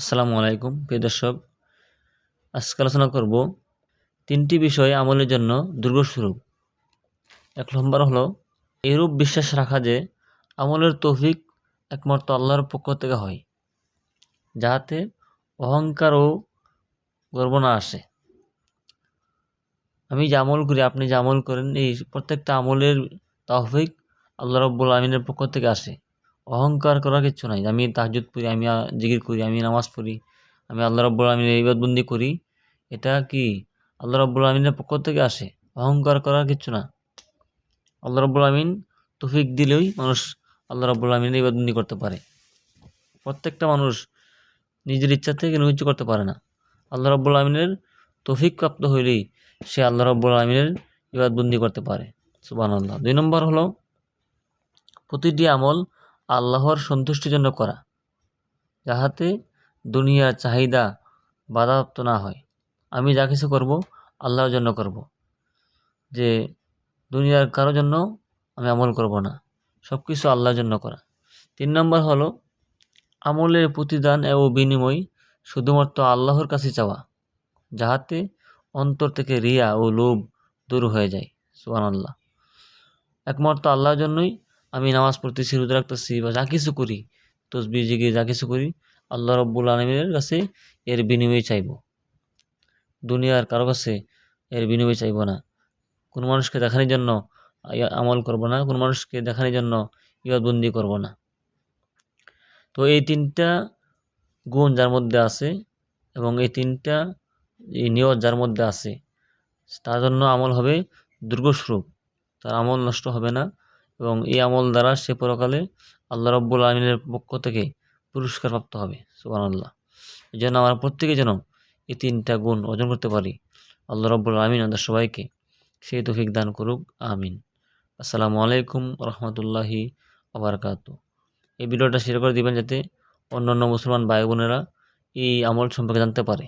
আসসালামু আলাইকুম, প্রিয় দর্শক। আজকে আলোচনা করব তিনটি বিষয় আমলের জন্য দুর্গস্বরূপ এক নম্বর হলো, এরূপ বিশ্বাস রাখা যে আমলের তৌফিক একমাত্র আল্লাহর পক্ষ থেকে হয়, যাহাতে অহংকার ও গর্ব না আসে। আমি যে আমল করি, আপনি যে আমল করেন, এই প্রত্যেকটা আমলের তৌফিক আল্লাহ রব্বুল আমিনের পক্ষ থেকে আসে। অহংকার করার কিচ্ছু নাই। আমি তাহাজুদ পড়ি, আমি জিকির করি, আমি নামাজ পড়ি, আমি আল্লাহ রব্বুল আলমিনের ইবাদবন্দি করি। এটা কি আল্লাহ রব্বুল আলমিনের পক্ষ থেকে আসে? অহংকার করার কিচ্ছু না। আল্লাহ রব্বুল আলমিন তৌফিক দিলেই মানুষ আল্লাহ রব্বুল আলমিনের ইবাদবন্দি করতে পারে। প্রত্যেকটা মানুষ নিজের ইচ্ছা থেকে কোনো কিছু করতে পারে না। আল্লাহ রব্বুল আলমিনের তৌফিক প্রাপ্ত হইলেই সে আল্লাহ রব্বুল আলমিনের ইবাদবন্দি করতে পারে। সুবান আল্লাহ দুই নম্বর হলো, প্রতিটি আমল আল্লাহর সন্তুষ্টির জন্য করা, যাহাতে দুনিয়ার চাহিদা বাধাপ্রাপ্ত না হয়। আমি যা কিছু করব, আল্লাহর জন্য করব। যে দুনিয়ার কারোর জন্য আমি আমল করব না সব কিছু আল্লাহর জন্য করা। তিন নম্বর হলো, আমলের প্রতিদান ও বিনিময় শুধুমাত্র আল্লাহর কাছে চাওয়া, যাহাতে অন্তর থেকে রিয়া ও লোভ দূর হয়ে যায়। সুবান আল্লাহ একমাত্র আল্লাহর জন্যই আমি নামাজ পড়তেছি, রোজা রাখতেছি বা যা কিছু করি তসবি জিগি যা কিছু করি, আল্লাহ রব্বুল আলমিনের কাছে এর বিনিময় চাইব। দুনিয়ার কারও কাছে এর বিনিময় চাইব না। কোনো মানুষকে দেখানোর জন্য আমল করব না, কোনো মানুষকে দেখানোর জন্য ইয়দবন্দি করব না। তো এই তিনটা গুণ যার মধ্যে আছে এবং এই তিনটা এই নিয়ত যার মধ্যে আছে, তার জন্য আমল হবে দুর্গস্বরূপ তার আমল নষ্ট হবে না। এবং এই আমল দ্বারা সে পরকালে আল্লাহ রব্বুল আলমিনের পক্ষ থেকে পুরস্কার প্রাপ্ত হবে সুবান আল্লাহ এই জন্য আমরা প্রত্যেকে যেন এই তিনটা গুণ অর্জন করতে পারি। আল্লাহ রব্বুল আলমিন আমাদের সবাইকে সেই তৌফিক দান করুক, আমিন। আসসালামু আলাইকুম রহমতুল্লাহি আবরকাত এই ভিডিওটা শেয়ার করে দিবেন যাতে অন্য অন্য মুসলমান ভাই বোনেরা এই আমল সম্পর্কে জানতে পারে।